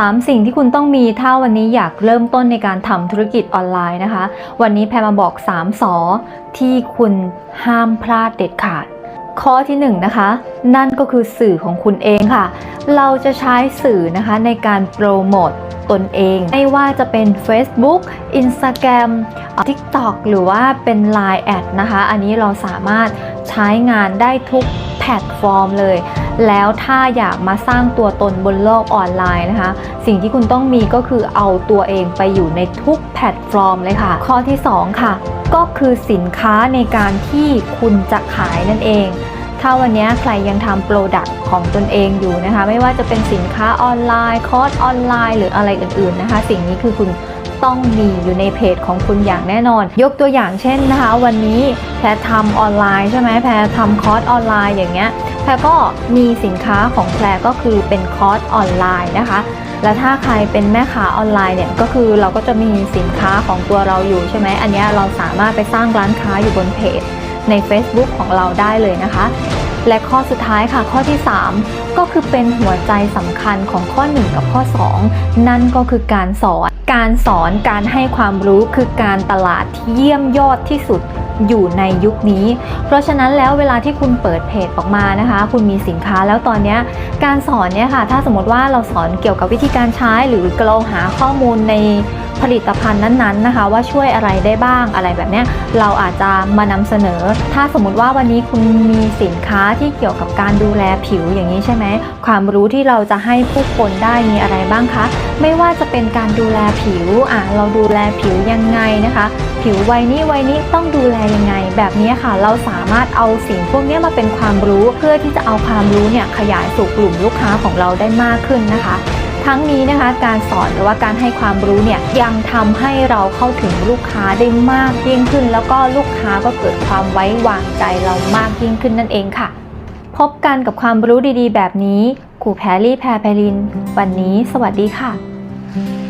3 สิ่งที่คุณต้องมีถ้าวันนี้อยากเริ่มต้นในการทำธุรกิจออนไลน์นะคะ วันนี้แพรมาบอก 3สอที่คุณห้ามพลาดเด็ดขาด ข้อที่1นงนะคะ นั่นก็คือสื่อของคุณเองค่ะ เราจะใช้สื่อนะคะในการโปรโมตตนเอง ไม่ว่าจะเป็น Facebook Instagram TikTok หรือว่าเป็น Line แอดนะคะ อันนี้เราสามารถใช้งานได้ทุกแพลตฟอร์มเลย แล้วถ้าอยากมาสร้างตัวตนบนโลกออนไลน์นะคะ สิ่งที่คุณต้องมีก็คือเอาตัวเองไปอยู่ในทุกแพลตฟอร์มเลยค่ะ ข้อที่ 2 ค่ะ ก็คือสินค้าในการที่คุณจะขายนั่นเอง ถ้าวันนี้ใครยังทำโปรดักต์ของตนเองอยู่นะคะ ไม่ว่าจะเป็นสินค้าออนไลน์คอร์สออนไลน์ หรืออะไรอื่นๆนะคะ สิ่งนี้คือคุณต้องมีอยู่ในเพจของคุณอย่างแน่นอน ยกตัวอย่างเช่นนะคะ วันนี้แพรทำออนไลน์ใช่ไหมแพรทำคอร์สออนไลน์อย่างเงี้ย แพรก็มีสินค้าของแพรก็คือเป็นคอร์สออนไลน์นะคะ แล้วถ้าใครเป็นแม่ค้าออนไลน์เนี่ยก็คือเราก็จะมีสินค้าของตัวเราอยู่ใช่ไหมอันนี้เราสามารถไปสร้างร้านค้าอยู่บนเพจใน Facebook ของเราได้เลยนะคะ และข้อสุดท้ายค่ะข้อที่ 3ก็คือเป็นหัวใจสำคัญของข้อ 1 กับข้อ 2 นั่นก็คือการสอน การสอนการให้ความรู้คือการตลาดที่เยี่ยมยอดที่สุดอยู่ในยุคนี้ เพราะฉะนั้นแล้วเวลาที่คุณเปิดเพจออกมานะคะ คุณมีสินค้าแล้วตอนนี้การสอนเนี่ยค่ะ ถ้าสมมติว่าเราสอนเกี่ยวกับวิธีการใช้ หรือเราหาข้อมูลในผลิตภัณฑ์นั้นๆนะคะ ว่าช่วยอะไรได้บ้างอะไรแบบเนี้ยเราอาจจะมานำเสนอ ถ้าสมมติว่าวันนี้คุณมีสินค้าที่เกี่ยวกับการดูแลผิวอย่างนี้ใช่ไหมความรู้ที่เราจะให้ผู้คนได้มีอะไรบ้างคะ ไม่ว่าจะเป็นการดูแลผิวอะเราดูแลผิวยังไงนะคะ ผิววัยนี้วัยนี้ต้องดูแลยังไง แบบนี้ค่ะ เราสามารถเอาสิ่งพวกนี้มาเป็นความรู้เพื่อที่จะเอาความรู้เนี่ยขยายสู่กลุ่มลูกค้าของเราได้มากขึ้นนะคะทั้งนี้นะคะการสอนหรือว่าการให้ความรู้เนี่ยยังทำให้เราเข้าถึงลูกค้าได้มากยิ่งขึ้น แล้วก็ลูกค้าก็เกิดความไว้วางใจเรามากยิ่งขึ้นนั่นเองค่ะ พบกันกับความรู้ดีๆ แบบนี้ครูแพรลี่แพรไพลิน วันนี้สวัสดีค่ะ